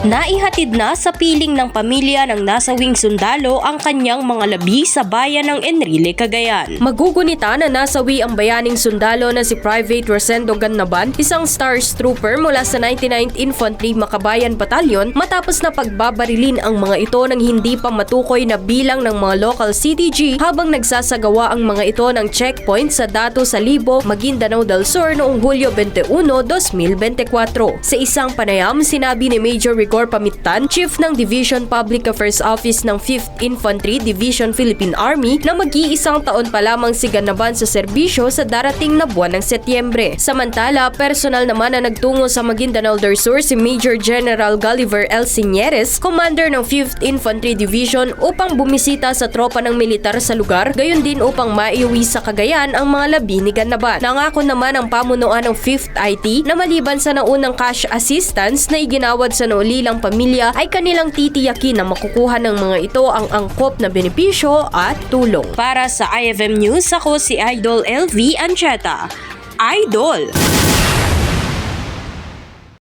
Naihatid na sa piling ng pamilya ng nasawing sundalo ang kanyang mga labi sa bayan ng Enrile, Cagayan. Magugunita na nasawi ang bayaning sundalo na si Private Rosendo Gannaban, isang Stars Trooper mula sa 99th Infantry Makabayan Battalion matapos na pagbabarilin ang mga ito ng hindi pa matukoy na bilang ng mga local CTG habang nagsasagawa ang mga ito ng checkpoint sa Dato Salibo, Maguindanao del Sur noong Hulyo 21, 2024. Sa isang panayam, sinabi ni Major Rigor Pamitan, Chief ng Division Public Affairs Office ng 5th Infantry Division Philippine Army na mag-iisang taon pa lamang si Ganaban sa serbisyo sa darating na buwan ng Setyembre. Samantala, personal naman na nagtungo sa Maguindanao del Sur si Major General Gulliver L. Sinieres, commander ng 5th Infantry Division upang bumisita sa tropa ng militar sa lugar, gayon din upang maiuwi sa Cagayan ang mga labi ni Ganaban. Nangako naman ang pamunuan ng 5th IT na maliban sa naunang cash assistance na iginawad sa naulilang pamilya ay kanilang titiyakin na makukuha ng mga ito ang angkop na benepisyo at tulong. Para sa IFM News, ako si Idol LV Ancheta. Idol!